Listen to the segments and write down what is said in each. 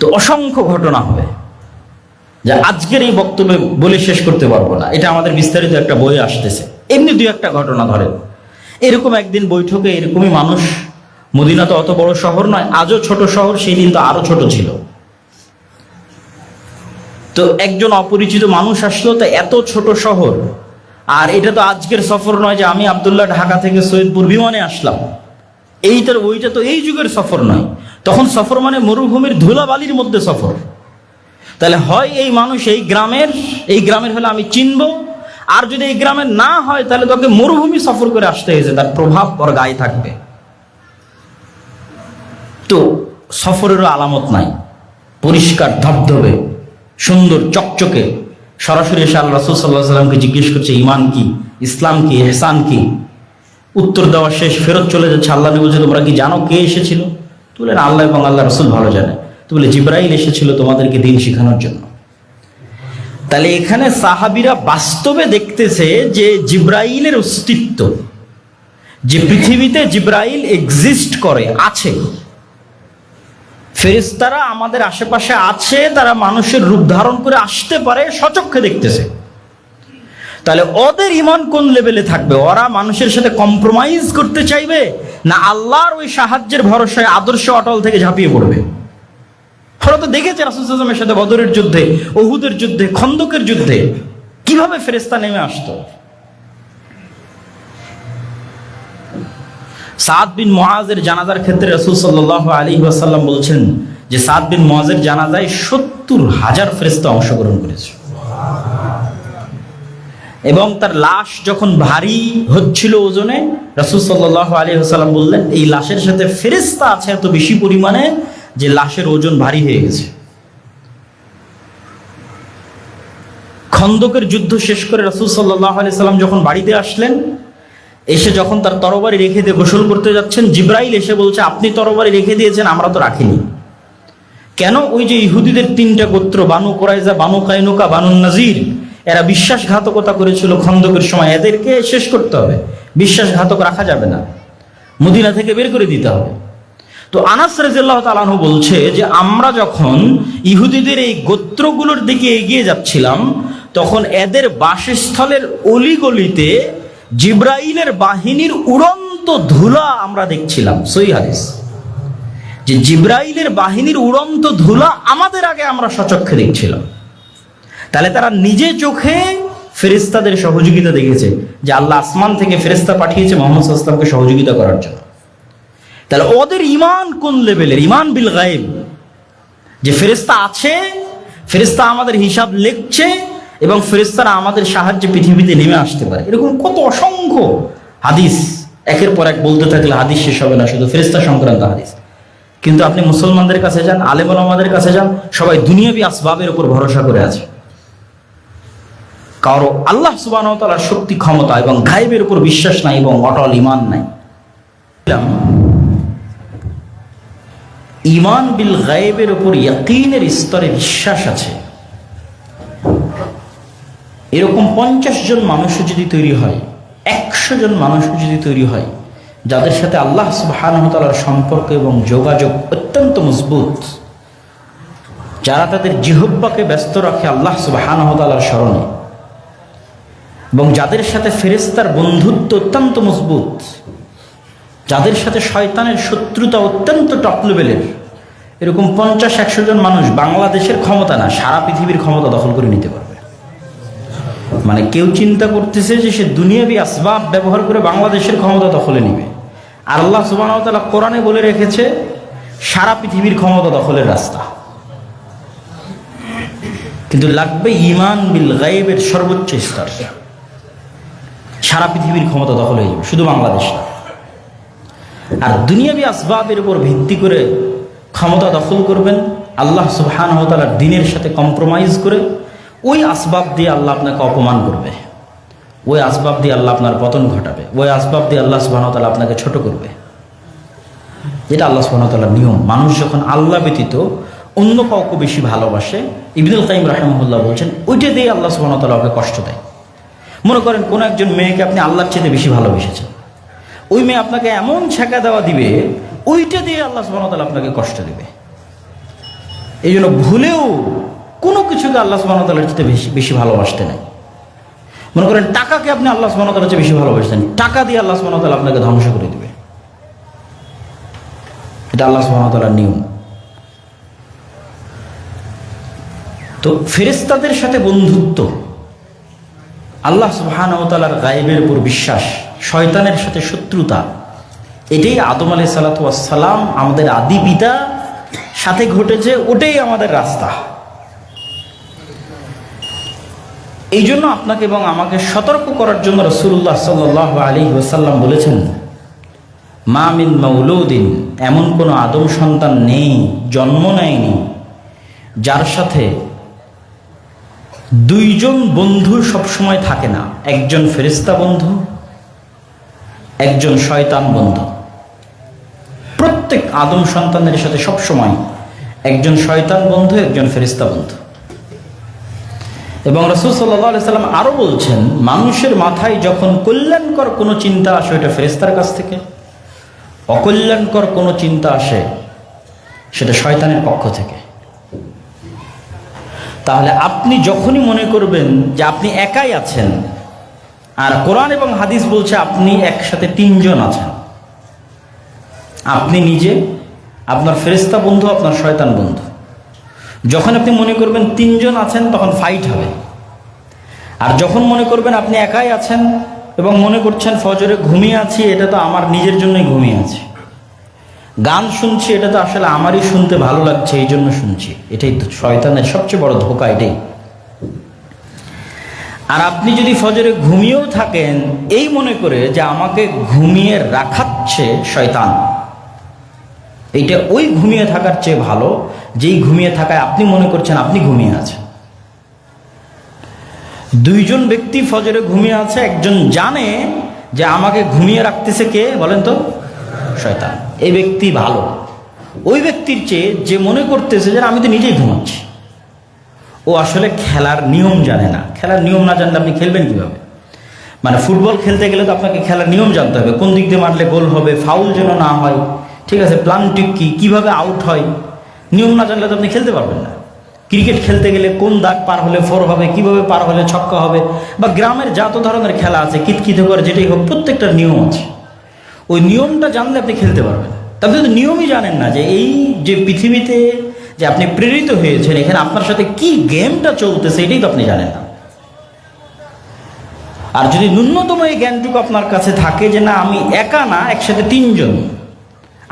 তো অসংখ্য ঘটনা হবে যে আজকের এই বক্তব্যে বলে শেষ করতে পারব না। এটা আমাদের বিস্তারিত একটা বই আসতেছে। এমনি দুই একটা ঘটনা ধরেন। এরকম একদিন বৈঠকে এরকমই মানুষ, মদিনা তো অত বড় শহর নয়, আজও ছোট শহর সেই দিন তো আরও ছোট ছিল। তো একজন অপরিচিত মানুষ আসলো, তো এত ছোট শহর, আর এটা তো আজকের সফর নয় যে আমি আবদুল্লাহ ঢাকা থেকে সৈয়দপুর বিমানে আসলাম। এইটার, ওইটা তো এই যুগের সফর নয়। তখন সফর মানে মরুভূমির ধুলাবালির মধ্যে সফর। তাহলে হয় এই মানুষ এই গ্রামের এই গ্রামের হলে আমি চিনব, আর যদি এই গ্রামের না হয়, তাহলে তোকে মরুভূমি সফর করে আসতে হয়েছে, তার প্রভাব ওর গায়ে থাকবে। তো সফরেরও আলামত নাই। পরিষ্কার, ধবধবে, সুন্দর, চকচকে। সরাসরি এসে আল্লাহ রসুল সাল্লাহ সাল্লামকে জিজ্ঞেস করছে, ইমান কি? ইসলাম কি? এহসান কি? উত্তর দেওয়া শেষ, ফেরত চলে যাচ্ছে। আল্লাহ নবী তোমরা কি জানো কে এসেছিল? তো বললেন আল্লাহ এবং আল্লাহ রসুল ভালো জানে। তো বলে, জিব্রাইল এসেছিল তোমাদেরকে দিন শেখানোর জন্য। তাহলে এখানে সাহাবিরা বাস্তবে দেখতেছে যে জিব্রাইলের অস্তিত্ব, যে পৃথিবীতে জিব্রাইল এক্সিস্ট করে, আছে। ফেরেশতারা আমাদের আশেপাশে আছে, তারা মানুষের রূপ ধারণ করে আসতে পারে সচক্ষে দেখতেছে। তাহলে ওদের ইমান কোন লেভেলে থাকবে? ওরা মানুষের সাথে কম্প্রোমাইজ করতে চাইবে না আল্লাহর ওই সাহায্যের ভরসায় আদর্শ অটল থেকে ঝাঁপিয়ে পড়বে? ওরা তো দেখেছে রাসুলের সাথে বদরের যুদ্ধে ওহুদের যুদ্ধে, খন্দকের যুদ্ধে কীভাবে ফেরেস্তা নেমে আসতো? সাদ বিন মোয়াজের জানাজার ক্ষেত্রে রসুল সাল্লাহ আলী বলছেন যে সাদ বিন মোয়াজের জানাজায় সত্তর হাজার ফেরেস্তা অংশগ্রহণ করেছে। এবং তার লাশ যখন ভারী হচ্ছিল ওজনে, রসুল সাল্লাহ আলী হাসাল্লাম বললেন, এই লাশের সাথে ফেরেস্তা আছে এত বেশি পরিমাণে যে লাশের ওজন ভারী হয়ে গেছে। খন্দকের যুদ্ধ শেষ করে রসুল সাল্লাহ আলি সাল্লাম যখন বাড়িতে আসলেন, এসে যখন তার তরবারি রেখে দিয়ে গোসল করতে যাচ্ছেন, জিব্রাইল এসে বলছে, আপনি তরবারি রেখে দিয়েছেন, আমরা তো রাখিনি। কেন? ওই যে ইহুদিদের তিনটা গোত্র, Banu Qurayza Banu Qaynuqa, Banu Nadir এরা বিশ্বাসঘাতকতা করেছিল খন্দকের সময়। এদেরকে শেষ করতে হবে। বিশ্বাসঘাতক রাখা যাবে না। মদিনা থেকে বের করে দিতে হবে। তো আনাস রাজিয়াল্লাহ তালাহু বলছে যে, আমরা যখন ইহুদিদের এই গোত্রগুলোর দিকে এগিয়ে যাচ্ছিলাম, তখন এদের বাসস্থলের অলিগলিতে জিব্রাইলের বাহিনীর উড়ন্ত ধুলা আমরা দেখছিলাম। সই হাদিস। যে জিব্রাইলের বাহিনীর উড়ন্ত ধুলা আমাদের আগে আমরা সচক্ষে দেখছিলাম। তাহলে তারা নিজে চোখে ফেরিস্তাদের সহযোগিতা দেখেছে যে আল্লাহ আসমান থেকে ফেরিস্তা পাঠিয়েছে মোহাম্মদ সাল্লামকে সহযোগিতা করার জন্য। তাহলে ওদের ইমান কোন লেভেলের? ইমান বিল গায়েব। যে ফেরিস্তা আছে ফেরিস্তা আমাদের হিসাব লিখছে এবং ফেরিস্তারা আমাদের সাহায্যে পৃথিবীতে নেমে আসতে পারে। এরকম কত অসংখ্য হাদিস। একের পর এক বলতে থাকলে হাদিস শেষ হবে না, শুধু ফেরিস্তা সংক্রান্ত হাদিস। কিন্তু আপনি মুসলমানদের কাছে যান, আলেম আমাদের কাছে যান, সবাই দুনিয়াবি আসবাবের উপর ভরসা করে আছে। কারও আল্লাহ সুবাহ তালার শক্তি, ক্ষমতা এবং গায়েবের উপর বিশ্বাস নাই এবং অটল ইমান নাই। ইমান বিল গায়েবের উপর ইয়াকিনের স্তরে বিশ্বাস আছে। এরকম পঞ্চাশ জন মানুষও যদি তৈরি হয়, একশো জন মানুষও যদি তৈরি হয়, যাদের সাথে আল্লাহ সুবাহানহতালার সম্পর্ক এবং যোগাযোগ অত্যন্ত মজবুত, যারা তাদের জিহব্বাকে ব্যস্ত রাখে আল্লাহ সুবাহানহতালার স্মরণে এবং যাদের সাথে ফেরেস্তার বন্ধুত্ব অত্যন্ত মজবুত, যাদের সাথে শয়তানের শত্রুতা অত্যন্ত টপ লেভেলের এরকম পঞ্চাশ, একশো জন মানুষ বাংলাদেশের ক্ষমতা না, সারা পৃথিবীর ক্ষমতা দখল করে নিতে পারবে। মানে কেউ চিন্তা করতেছে যে সে দুনিয়াবি আসবাব ব্যবহার করে বাংলাদেশের ক্ষমতা দখলে নিবে। আর আল্লাহ সুবাহ তালা কোরআনে বলে রেখেছে, সারা পৃথিবীর ক্ষমতা দখলের রাস্তা। কিন্তু লাগবে ইমান বিল গায়েবের সর্বোচ্চ স্তর। সারা পৃথিবীর ক্ষমতা দখল হয়ে যাবে, শুধু বাংলাদেশ না। আর দুনিয়াবি আসবাবের উপর ভিত্তি করে ক্ষমতা দখল করবেন, আল্লাহ সুবাহানহতালার দিনের সাথে কম্প্রোমাইজ করে, ওই আসবাব দিয়ে আল্লাহ আপনাকে অপমান করবে। ওই আসবাব দিয়ে আল্লাহ আপনার পতন ঘটাবে। ওই আসবাব দিয়ে আল্লাহ সুবাহতাল্লাহ আপনাকে ছোট করবে। এটা আল্লাহ সুবাহতাল্লাহর নিয়ম। মানুষ যখন আল্লাহ ব্যতীত অন্য কাউকে বেশি ভালোবাসে, ইবিনুল কাইম রাহমুল্লাহ বলছেন, ওইটা দিয়ে আল্লাহ সুবাহতাল্লাহ ওকে কষ্ট দেয়। মনে করেন কোনো একজন মেয়েকে আপনি আল্লাহর চেয়ে বেশি ভালোবেসেছেন। ওই মেয়ে আপনাকে এমন ছেঁকা দেওয়া দিবে, ওইটা দিয়ে আল্লাহ সুবাহতাল আপনাকে কষ্ট দেবে। এই জন্য ভুলেও কোনো কিছুকে আল্লাহ সুবাহতালার চেয়ে বেশি বেশি ভালোবাসতে নাই। মনে করেন টাকাকে আপনি আল্লাহ সুবাহতালার চেয়ে বেশি ভালোবাসতেন, টাকা দিয়ে আল্লাহ সুবাহতালা আপনাকে ধ্বংস করে দিবে। এটা আল্লাহ সুবাহতালার নিয়ম। তো ফেরেস্তাদের সাথে বন্ধুত্ব আল্লাহ সুবাহানতালার গায়েবের উপর বিশ্বাস, শয়তানের সাথে শত্রুতা, এটাই আদম আলাই সালাতাম আমাদের আদি পিতা, সাথে ঘটেছে, ওটাই আমাদের রাস্তা। এই জন্য আপনাকে এবং আমাকে সতর্ক করার জন্য রসুল্লাহ সাল্লাহ আলী ওসাল্লাম বলেছেন, মা মিন মৌলৌদিন এমন কোনো আদম সন্তান নেই, জন্ম নেয়নি, যার সাথে দুইজন বন্ধু সবসময় থাকে না। একজন ফেরিস্তা বন্ধু, একজন শয়তান বন্ধু। প্রত্যেক আদম সন্তানের সাথে সবসময় একজন শয়তান বন্ধু, একজন ফেরিস্তা বন্ধু। এবং রসুল সাল্লাহ সাল্লাম আরও বলছেন, মানুষের মাথায় যখন কল্যাণকর কোনো চিন্তা আসে ওটা ফেরিস্তার কাছ থেকে। অকল্যাণকর কোনো চিন্তা আসে, সেটা শয়তানের পক্ষ থেকে। তাহলে আপনি যখনই মনে করবেন যে আপনি একাই আছেন, আর কোরআন এবং হাদিস বলছে আপনি একসাথে তিনজন আছেন। আপনি নিজে, আপনার ফেরিস্তা বন্ধু, আপনার শয়তান বন্ধু। যখন আপনি মনে করবেন তিনজন আছেন, তখন ফাইট হবে। আর যখন মনে করবেন আপনি একাই আছেন এবং মনে করছেন, ফজরে ঘুমিয়ে আছি, এটা তো আমার নিজের জন্যই ঘুমিয়ে আছি। গান শুনছি, এটা তো আসলে আমারই শুনতে ভালো লাগছে, এই জন্য শুনছি। এটাই তো শয়তানের সবচেয়ে বড় ধোকা, এটাই। আর আপনি যদি ফজরে ঘুমিয়েও থাকেন, এই মনে করে যে আমাকে ঘুমিয়ে রাখাচ্ছে শয়তান। এইটা ওই ঘুমিয়ে থাকার চেয়ে ভালো, যেই ঘুমিয়ে থাকায় আপনি মনে করছেন আপনি ঘুমিয়ে আছেন। দুইজন ব্যক্তি ফজরে ঘুমিয়ে আছে, একজন জানে যে আমাকে ঘুমিয়ে রাখতেছে কে, বলেন তো? শয়তান। এই ব্যক্তি ভালো। ওই ব্যক্তির চেয়ে যে মনে করতেছে যে আমি তো নিজেই ঘুমাচ্ছি। ও আসলে খেলার নিয়ম জানে না। খেলার নিয়ম না জানলে আপনি খেলবেন কীভাবে? মানে ফুটবল খেলতে গেলে তো আপনাকে খেলার নিয়ম জানতে হবে। কোন দিক দিয়ে মারলে গোল হবে, ফাউল যেন না হয়, ঠিক আছে, প্লান্টিক কী, কীভাবে আউট হয়, নিয়ম না জানলে তো আপনি খেলতে পারবেন না। ক্রিকেট খেলতে গেলে কোন দাগ পার হলে ফোর হবে, কীভাবে পার হলে ছক্কা হবে, বা গ্রামের যত ধরনের খেলা আছে, কিতকিত করে যেটাই হোক, প্রত্যেকটার নিয়ম আছে। ওই নিয়মটা জানলে আপনি খেলতে পারবেন। তবে তো নিয়মই জানেন না যে এই যে পৃথিবীতে যে আপনি প্রেরিত হয়েছেন, এখানে আপনার সাথে কি গেমটা চলতেছে, এটাই তো আপনি জানেন না। আর যদি ন্যূনতম এই জ্ঞানটুকু আপনার কাছে থাকে যে না, আমি একা না, একসাথে তিনজন,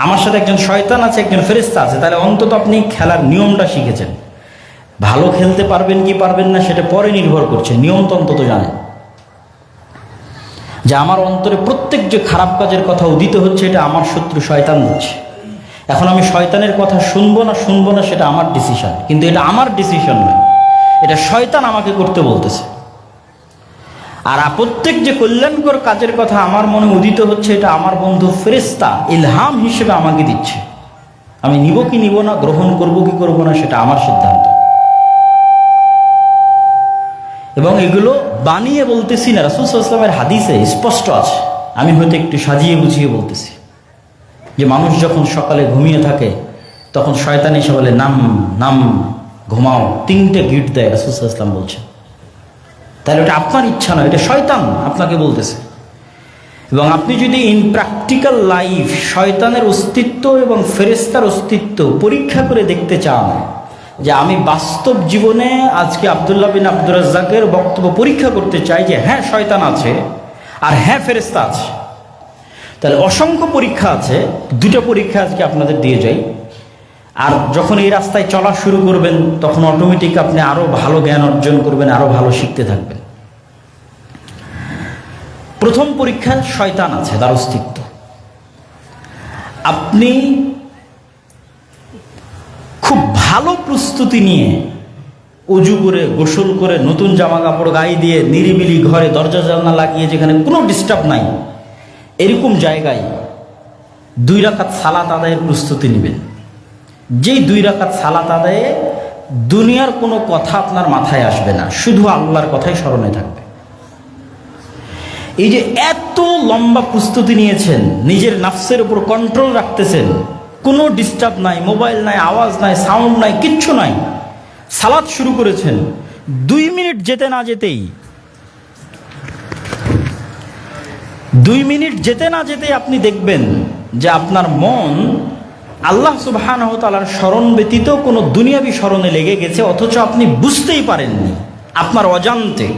আমার সাথে একজন শয়তান আছে, একজন ফেরিস্তা আছে, তাহলে অন্তত আপনি খেলার নিয়মটা শিখেছেন। ভালো খেলতে পারবেন কি পারবেন না, সেটা পরে নির্ভর করছে, নিয়ম তো অন্তত জানেন। যে আমার অন্তরে প্রত্যেক যে খারাপ কাজের কথা উদিত হচ্ছে, এটা আমার শত্রু শয়তান দিচ্ছে। এখন আমি শয়তানের কথা শুনব না শুনব না, সেটা আমার ডিসিশন কিন্তু এটা আমার ডিসিশন নয়। এটা শয়তান আমাকে করতে বলতেছে। আর প্রত্যেক যে কল্যাণকর কাজের কথা আমার মনে উদিত হচ্ছে, এটা আমার বন্ধু ফেরেস্তা ইলহাম হিসেবে আমাকে দিচ্ছে। আমি নিব কি নিব না, গ্রহণ করব কি করব না, সেটা আমার সিদ্ধান্ত। এবং এগুলো বানিয়ে বলতেছি না, রাসুল সাল্লামের হাদিসে স্পষ্ট আছে। আমি হয়তো একটু সাজিয়ে বুঝিয়ে বলতেছি। যে মানুষ যখন সকালে ঘুমিয়ে থাকে, তখন শয়তান এসে বলে, নাম নাম, ঘুমাও। তিনটে গিট দেয়, রাসুল ইসলাম বলছে তাহলে ওটা আপনার ইচ্ছা নয়, এটা শয়তান আপনাকে বলতেছে। এবং আপনি যদি ইন প্র্যাকটিক্যাল লাইফ শয়তানের অস্তিত্ব এবং ফেরেস্তার অস্তিত্ব পরীক্ষা করে দেখতে চান যে আমি বাস্তব জীবনে আজকে আবদুল্লাহ বিন আব্দুর রাজ্জাকের বক্তব্য পরীক্ষা করতে চাই যে হ্যাঁ শয়তান আছে আর হ্যাঁ ফেরেস্তা আছে। তাহলে অসংখ্য পরীক্ষা আছে, দুটো পরীক্ষা আজকে আপনাদের দিয়ে যাই। আর যখন এই রাস্তায় চলা শুরু করবেন, তখন অটোমেটিক আপনি আরও ভালো জ্ঞান অর্জন করবেন আরও ভালো শিখতে থাকবেন। প্রথম পরীক্ষা, শয়তান আছে, তার অস্তিত্ব। আপনি খুব ভালো প্রস্তুতি নিয়ে অজু করে, গোসল করে, নতুন জামা কাপড় গায়ে দিয়ে নিরিবিলি ঘরে দরজা জানলা লাগিয়ে যেখানে কোনো ডিস্টার্ব নাই, এরকম জায়গায় দুই রাকাত সালাত আদায়ের প্রস্তুতি নেবেন। যেই দুই রাকাত সালাত আদায়ে দুনিয়ার কোনো কথা আপনার মাথায় আসবে না, শুধু আল্লাহর কথাই স্মরণে থাকবে। এই যে এত লম্বা প্রস্তুতি নিয়েছেন, নিজের নাফসের উপর কন্ট্রোল রাখতেছেন কোনো ডিস্টার্ব নাই মোবাইল নাই, আওয়াজ নাই সাউন্ড নাই, কিচ্ছু নাই। সালাদ শুরু করেছেন। দুই মিনিট যেতে না যেতেই, দুই মিনিট যেতে না যেতে আপনি দেখবেন যে আপনার মন আল্লাহ সুবহান তালার স্মরণ ব্যতীত কোনো দুনিয়াবি স্মরণে লেগে গেছে, অথচ আপনি বুঝতেই পারেননি আপনার অজান্তে।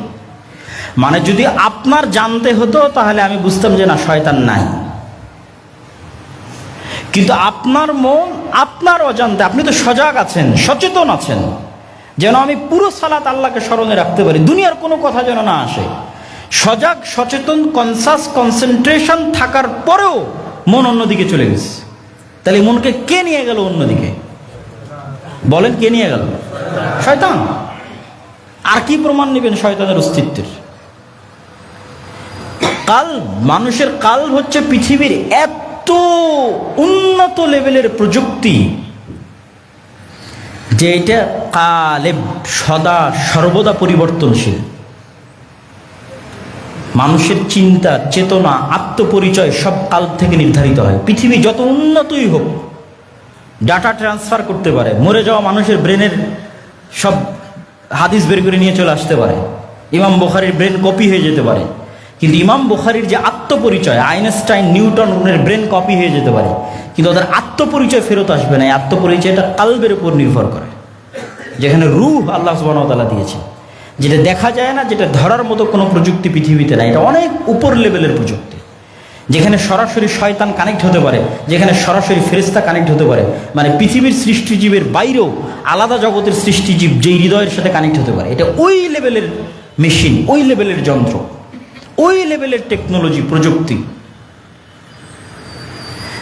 মানে যদি আপনার জানতে হতো, তাহলে আমি বুঝতাম যে না, শয়তান নাই। কিন্তু আপনার মন, আপনার অজান্তে, আপনি তো সজাগ আছেন, সচেতন আছেন। যেন আমি পুরো সালাত আল্লাহকে স্মরণে রাখতে পারি, দুনিয়ার কোনো কথা যেন না আসে। সজাগ, সচেতন কনসাস কনসেন্ট্রেশন থাকার পরেও মন অন্যদিকে চলে গেছে। তাহলে মনকে কে নিয়ে গেল অন্যদিকে? বলেন কে নিয়ে গেল? শয়তান। আর কি প্রমাণ নেবেন শয়তানের অস্তিত্বের? কাল, মানুষের কাল হচ্ছে পৃথিবীর এত উন্নত লেভেলের প্রযুক্তি যে এটা কালে সদা সর্বদা পরিবর্তনশীল। মানুষের চিন্তা, চেতনা, আত্মপরিচয় সব কাল থেকে নির্ধারিত হয়। পৃথিবী যত উন্নতই হোক, ডাটা ট্রান্সফার করতে পারে, মরে যাওয়া মানুষের ব্রেনের সব হাদিস বের করে নিয়ে চলে আসতে পারে। ইমাম বোখারির ব্রেন কপি হয়ে যেতে পারে। কিন্তু ইমাম বোখারির যে আত্মপরিচয়, আইনস্টাইন, নিউটন, ওনের ব্রেন কপি হয়ে যেতে পারে। কিন্তু ওদের আত্মপরিচয় ফেরত আসবে না। এই আত্মপরিচয়টা কালবের উপর নির্ভর করে। যেখানে রুহ আল্লাহ সুবাহতালা দিয়েছে যেটা দেখা যায় না, যেটা ধরার মতো কোনো প্রযুক্তি পৃথিবীতে নাই। এটা অনেক উপর লেভেলের প্রযুক্তি। যেখানে সরাসরি শয়তান কানেক্ট হতে পারে, যেখানে সরাসরি ফেরিস্তা কানেক্ট হতে পারে। মানে পৃথিবীর সৃষ্টিজীবের বাইরেও আলাদা জগতের সৃষ্টিজীব যেই হৃদয়ের সাথে কানেক্ট হতে পারে। এটা ওই লেভেলের মেশিন ওই লেভেলের যন্ত্র। ওই লেভেলের টেকনোলজি, প্রযুক্তি,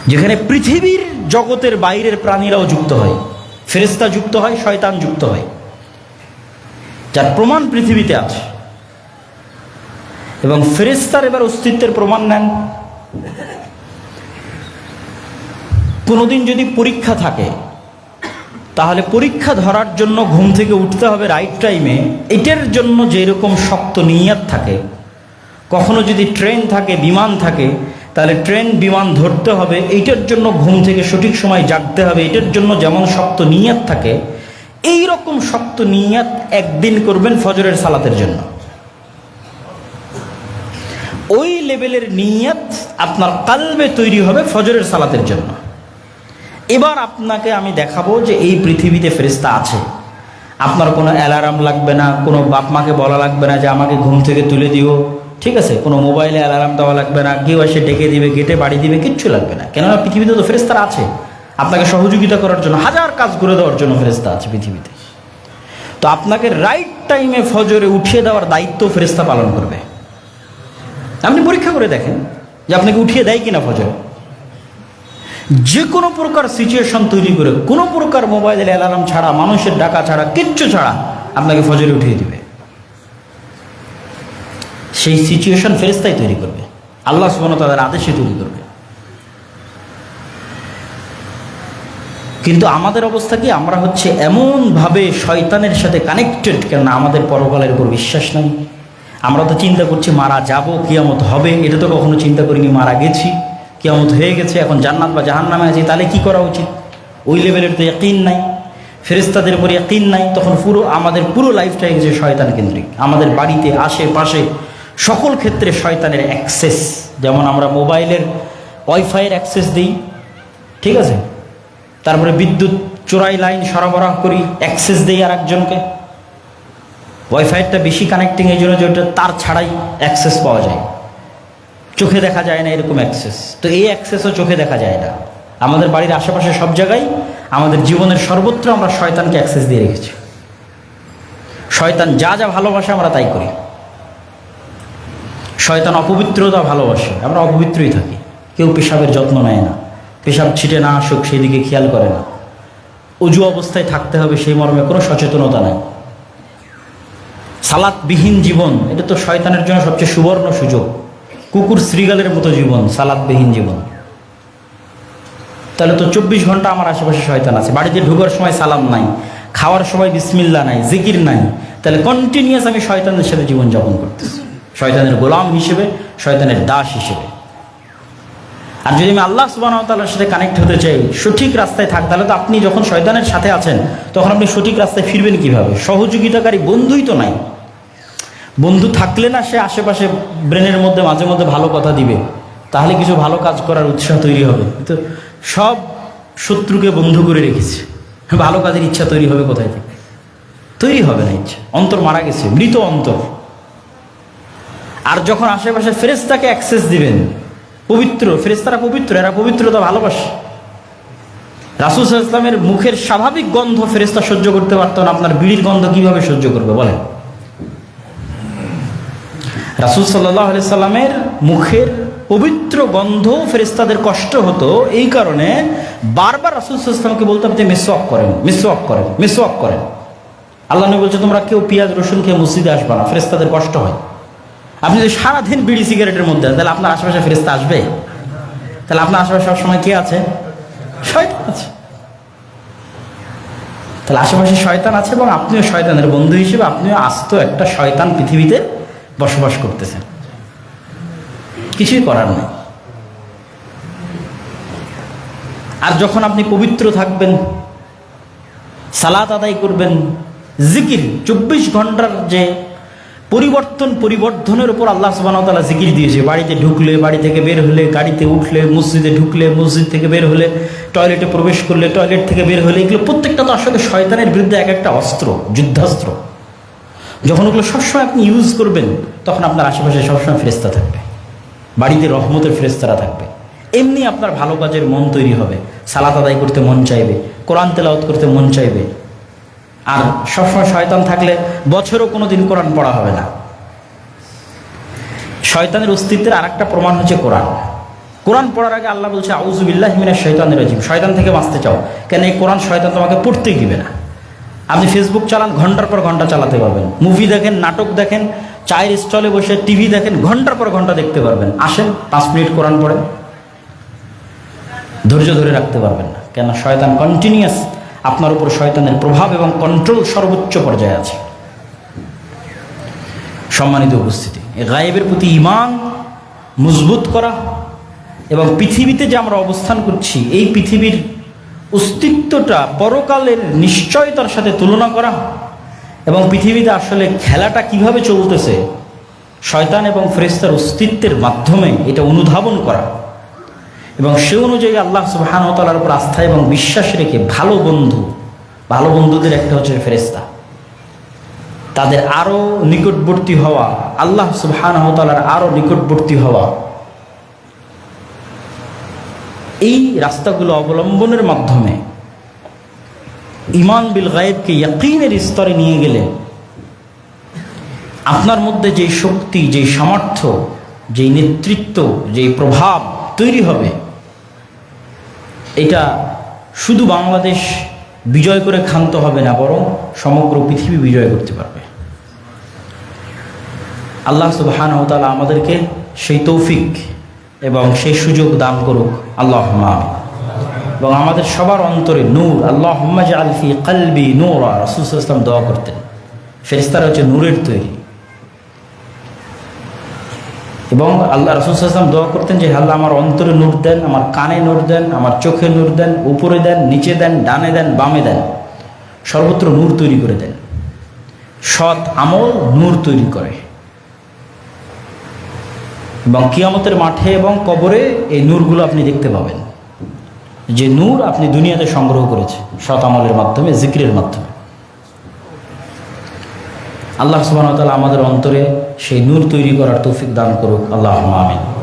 যেখানে পৃথিবীর জগতের বাইরের প্রাণীরাও যুক্ত হয় ফেরেস্তা যুক্ত হয়, শয়তান যুক্ত হয়, যার প্রমাণ পৃথিবীতে আছে। এবং ফেরেস্তার এবার অস্তিত্বের প্রমাণ নেন। কোনোদিন যদি পরীক্ষা থাকে, তাহলে পরীক্ষা ধরার জন্য ঘুম থেকে উঠতে হবে রাইট টাইমে এটার জন্য যেরকম শক্ত নিয়াত থাকে কখনো যদি ট্রেন থাকে, বিমান থাকে, তাহলে ট্রেন, বিমান ধরতে হবে। এইটার জন্য ঘুম থেকে সঠিক সময় জাগতে হবে। এটার জন্য যেমন শক্ত নিয়াত থাকে এই রকম শক্ত নিয়াত একদিন করবেন ফজরের সালাতের জন্য। ওই লেভেলের নিয়াত আপনার কালবে তৈরি হবে ফজরের সালাতের জন্য। এবার আপনাকে আমি দেখাবো যে এই পৃথিবীতে ফেরিস্তা আছে। আপনার কোনো অ্যালার্ম লাগবে না, কোনো বাপ মাকে বলা লাগবে না যে আমাকে ঘুম থেকে তুলে দিও। ঠিক আছে, কোনো মোবাইলে অ্যালার্ম দেওয়া লাগবে না, কেউ এসে ডেকে দিবে, গেটে বাড়ি দিবে, কিচ্ছু লাগবে না। কেননা পৃথিবীতে তো ফেরেস্তারা আছে। আপনাকে সহযোগিতা করার জন্য, হাজার কাজ করে দেওয়ার জন্য ফেরেস্তা আছে পৃথিবীতে। তো আপনাকে রাইট টাইমে ফজরে উঠিয়ে দেওয়ার দায়িত্ব ফেরেস্তা পালন করবে। আপনি পরীক্ষা করে দেখেন যে আপনাকে উঠিয়ে দেয় কিনা ফজরে। যে কোনো প্রকার সিচুয়েশন তৈরি করে, কোনো প্রকার মোবাইলের অ্যালার্ম ছাড়া, মানুষের ডাকা ছাড়া, কিচ্ছু ছাড়া আপনাকে ফজরে উঠিয়ে দিবে। সেই সিচুয়েশন ফেরেস্তাই তৈরি করবে। আল্লাহ সুবান তাদের আদেশে তৈরি করবে। কিন্তু আমাদের অবস্থা কি? আমরা হচ্ছে এমনভাবে শয়তানের সাথে কানেক্টেড কেন আমাদের পরকালের উপর বিশ্বাস নাই। আমরা তো চিন্তা করছি, মারা যাব, কিয়ামত হবে। এটা তো কখনো চিন্তা করিনি, মারা গেছি। কিয়ামত হয়ে গেছে, এখন জান্নাত বা জাহান নামে আছি, তাহলে কি করা উচিত? ওই লেভেলের তো একইন নাই। ফেরেস্তাদের উপর একইন নাই। তখন পুরো, আমাদের পুরো লাইফটাই গেছে শয়তান কেন্দ্রিক আমাদের বাড়িতে, আশেপাশে সকল ক্ষেত্রে শয়তানের অ্যাক্সেস, যেমন আমরা মোবাইলের ওয়াইফাইয়ের অ্যাক্সেস দিই, ঠিক আছে? তারপরে বিদ্যুৎ চোরাই লাইন সরবরাহ করি, অ্যাক্সেস দিই আর একজনকে ওয়াইফাইটা বেশি কানেক্টিং এই জন্য যে ওটা তার ছাড়াই অ্যাক্সেস পাওয়া যায়। চোখে দেখা যায় না এরকম অ্যাক্সেস। তো এই অ্যাক্সেসও চোখে দেখা যায় না। আমাদের বাড়ির আশেপাশে সব জায়গায় আমাদের জীবনের সর্বত্র আমরা শয়তানকে অ্যাক্সেস দিয়ে রেখেছি। শয়তান যা যা ভালোবাসে আমরা তাই করি। শয়তান অপবিত্রতা ভালোবাসে, আমরা অপবিত্রই থাকি। কেউ পেশাবের যত্ন নেয় না। পেশাব ছিটে না, আসুক, সেই দিকে খেয়াল করে না। উজু অবস্থায় থাকতে হবে, সেই মর্মে কোনো সচেতনতা নাই। সালাদবিহীন জীবন, এটা তো শয়তানের জন্য সবচেয়ে সুবর্ণ সুযোগ। কুকুর শ্রীগালের মতো জীবন সালাদবিহীন জীবন। তাহলে তো চব্বিশ ঘণ্টা আমার আশেপাশে শয়তান আছে। বাড়িতে ঢুকার সময় সালাম নাই, খাওয়ার সময় বিসমিল্লা নাই, জিকির নাই। তাহলে কন্টিনিউয়াস আমি শয়তানের সাথে জীবনযাপন করতেছি। শয়তানের গোলাম হিসেবে, শয়তানের দাস হিসেবে। আর যদি আমি আল্লাহ সুবাহ তাল্লার সাথে কানেক্ট হতে চাই, সঠিক রাস্তায় থাক, তাহলে তো আপনি যখন শয়তানের সাথে আছেন, তখন আপনি সঠিক রাস্তায় ফিরবেন কীভাবে? সহযোগিতাকারী বন্ধুই তো নাই। বন্ধু থাকলে না সে আশেপাশে ব্রেনের মধ্যে, মাঝে মধ্যে ভালো কথা দিবে। তাহলে কিছু ভালো কাজ করার উৎসাহ তৈরি হবে। তো সব শত্রুকে বন্ধু করে রেখেছে। ভালো কাজের ইচ্ছা তৈরি হবে কোথায় থেকে? তৈরি হবে না ইচ্ছা। অন্তর মারা গেছে, মৃত অন্তর। আর যখন আশেপাশে ফেরেস্তাকে অ্যাক্সেস দিবেন, পবিত্র ফেরেস্তারা পবিত্র, এরা পবিত্রতা ভালোবাসে। রাসুল ইসলামের মুখের স্বাভাবিক গন্ধ ফেরেস্তা সহ্য করতে পারতো না, আপনার বিড়ির গন্ধ কীভাবে সহ্য করবে, বলেন। রাসুল সাল্লাহ সাল্লামের মুখের পবিত্র গন্ধ ফেরেস্তাদের কষ্ট হতো, এই কারণে বারবার রাসুল সাল্লামকে বলতাম যে, মিসওয়াক করেন মিসওয়াক করেন মিসওয়াক করেন। আল্লাহ বলছে, তোমরা কেউ পেঁয়াজ, রসুন খেয়ে মসজিদে আসবে না ফেরেস্তাদের কষ্ট হয়। আপনি যদি সারাদিন বিড়ি সিগারেটের মধ্যে তাহলে আপনার আশেপাশে ফেরেস্তা আসবে? তাহলে আপনার আশেপাশে সবসময় কে আছে? শয়তান আছে। তাহলে আশেপাশে শয়তান আছে এবং আপনিও শয়তানের বন্ধু হিসেবে আপনিও আস্ত একটা শয়তান পৃথিবীতে বসবাস করতেছেন। কিছুই করার নেই। আর যখন আপনি পবিত্র থাকবেন, সালাত আদায় করবেন, জিকির, চব্বিশ ঘণ্টার যে পরিবর্তন, পরিবর্ধনের উপর আল্লাহ সুবাহতালা জিকির দিয়েছে। বাড়িতে ঢুকলে, বাড়ি থেকে বের হলে, গাড়িতে উঠলে, মসজিদে ঢুকলে, মসজিদ থেকে বের হলে, টয়লেটে প্রবেশ করলে, টয়লেট থেকে বের হলে, এগুলো প্রত্যেকটা তো আসলে শয়তানের বিরুদ্ধে এক একটা অস্ত্র, যুদ্ধাস্ত্র। যখন ওগুলো সবসময় আপনি ইউজ করবেন, তখন আপনার আশেপাশে সবসময় ফেরেস্তা থাকবে। বাড়িতে রহমতের ফেরেস্তারা থাকবে। এমনি আপনার ভালো কাজের মন তৈরি হবে। সালাত আদায় করতে মন চাইবে। কোরআন তেলাওত করতে মন চাইবে। আর সবসময় শয়তান থাকলে বছরও কোনো দিন কোরআন পড়া হবে না। শয়তানের অস্তিত্বের আর একটা প্রমাণ হচ্ছে কোরআন। কোরআন পড়ার আগে আল্লাহ বলছে আউজুবিল্লাহ হিমিনের শয়তানের রাজিম। শয়তান থেকে বাঁচতে চাও। কেন এই কোরআন শয়তান তোমাকে পড়তেই দিবে না? আপনি ফেসবুক চালান, ঘণ্টার পর ঘণ্টা চালাতে পারবেন। মুভি দেখেন, নাটক দেখেন, চায়ের স্টলে বসে টিভি দেখেন, ঘণ্টার পর ঘণ্টা দেখতে পারবেন। আসেন, পাঁচ মিনিট কোরআন পড়েন। ধৈর্য ধরে রাখতে পারবেন না। কেন? শয়তান কন্টিনিউয়াস আপনার উপর শয়তানের প্রভাব এবং কন্ট্রোল সর্বোচ্চ পর্যায়ে আছে। সম্মানিত উপস্থিতি গায়েবের প্রতি ইমান মজবুত করা এবং পৃথিবীতে যে আমরা অবস্থান করছি, এই পৃথিবীর অস্তিত্বটা পরকালের নিশ্চয়তার সাথে তুলনা করা এবং পৃথিবীতে আসলে খেলাটা কীভাবে চলতেছে, শয়তান এবং ফেরেস্তার অস্তিত্বের মাধ্যমে এটা অনুধাবন করা। এবং সে অনুযায়ী আল্লাহ সুবাহানতালার উপর আস্থা এবং বিশ্বাস রেখে ভালো বন্ধু ভালো বন্ধুদের একটা হচ্ছে ফেরেস্তা তাদের আরও নিকটবর্তী হওয়া আল্লাহ সুবাহানতালার আরও নিকটবর্তী হওয়া। এই রাস্তাগুলো অবলম্বনের মাধ্যমে ইমান বিল গায়েবকে ইয়াকিনের স্তরে নিয়ে গেলে আপনার মধ্যে যেই শক্তি যেই সামর্থ্য যেই নেতৃত্ব যেই প্রভাব তৈরি হবে এটা শুধু বাংলাদেশ বিজয় করে ক্ষান্ত হবে না, বরং সমগ্র পৃথিবী বিজয় করতে পারবে। আল্লাহ সুবাহান তালা আমাদেরকে সেই তৌফিক এবং সেই সুযোগ দান করুক। আল্লাহ এবং আমাদের সবার অন্তরে নূর আল্লাহ আলফি কালবি নূর, রসুল ইসলাম দোয়া করতেন। ফেরিস্তারা হচ্ছে নূরের তৈরি। এবং আল্লাহ রসুলাম দোয়া করতেন যে আল্লাহ, আমার অন্তরে নূর দেন, আমার কানে নূর দেন, আমার চোখে নূর দেন, উপরে দেন, নিচে দেন, ডানে দেন, বামে দেন, সর্বত্র নূর তৈরি করে দেন। সৎ আমল নূর তৈরি করে। এবং কিয়ামতের মাঠে এবং কবরে এই নূরগুলো আপনি দেখতে পাবেন। যে নূর আপনি দুনিয়াতে সংগ্রহ করেছে সৎ আমলের মাধ্যমে, জিক্রের মাধ্যমে। আল্লাহ সুবাহ আমাদের অন্তরে সেই নূর তৈরি করার তৌফিক দান করুক। আল্লাহ আমিন।